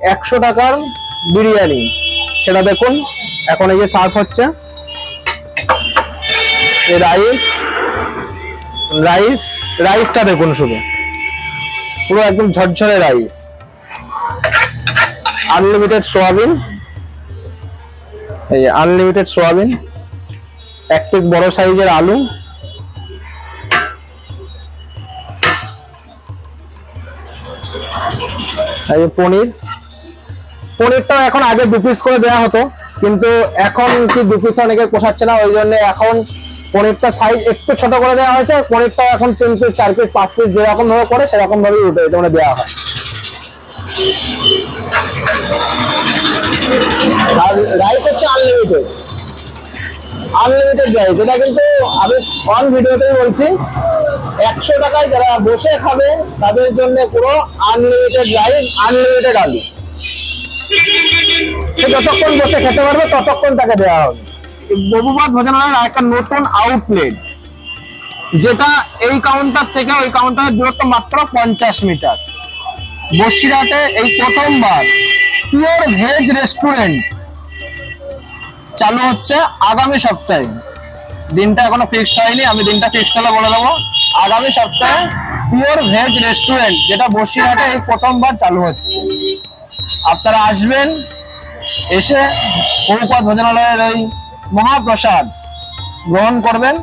একশো টাকার বিরিয়ানি। সেটা দেখুন, এখন এই যে সার্ভ হচ্ছে। রাইস রাইস, রাইসটা দেখুন শুধু। পুরো একদম ঝরঝরে রাইস। Unlimited soybean. এই আনলিমিটেড সোয়াবিন। এক পিস বড় সাইজের আলু। এই পনির। পনিরটা এখন আগে দু পিস করে দেওয়া হতো, কিন্তু এখন কি দু পিস অনেকের পোষাচ্ছে না, ওই জন্য এখন পনিরটা সাইজ একটু ছোট করে দেওয়া হয়েছে, আর পনিরটাও এখন তিন পিস চার পিস পাঁচ পিস যেরকম ভাবে করে সেরকম ভাবেই উঠে তোমরা দেওয়া হয়। রাইস হচ্ছে আনলিমিটেড আনলিমিটেড রাইস এটা কিন্তু আমি অন ভিডিওতেই বলছি, একশো টাকায় যারা বসে খাবে, তাদের জন্য পুরো আনলিমিটেড রাইস আনলিমিটেড আলু। যতক্ষণ বসে খেতে পারবে, ততক্ষণ তাকে দেওয়া হবে। বহুবাদ ভোজনালয়ের একটা নতুন আউটলেট যেটা এই কাউন্টার থেকে ওই কাউন্টারের দূরত্ব মাত্র পঞ্চাশ মিটার বসিরহাটে এই প্রথমবার পিওর ভেজ রেস্টুরেন্ট চালু হচ্ছে আগামী সপ্তাহে। দিনটা এখনও ফিক্সড হয়নি, আমি দিনটা ফিক্সড হলে বলে দেবো। আগামী সপ্তাহে পিওর ভেজ রেস্টুরেন্ট যেটা বসিরহাটে এই প্রথমবার চালু হচ্ছে। আপনারা আসবেন এসে বহুপদ ভোজনালয়ের ওই মহাপ্রসাদ গ্রহণ করবেন।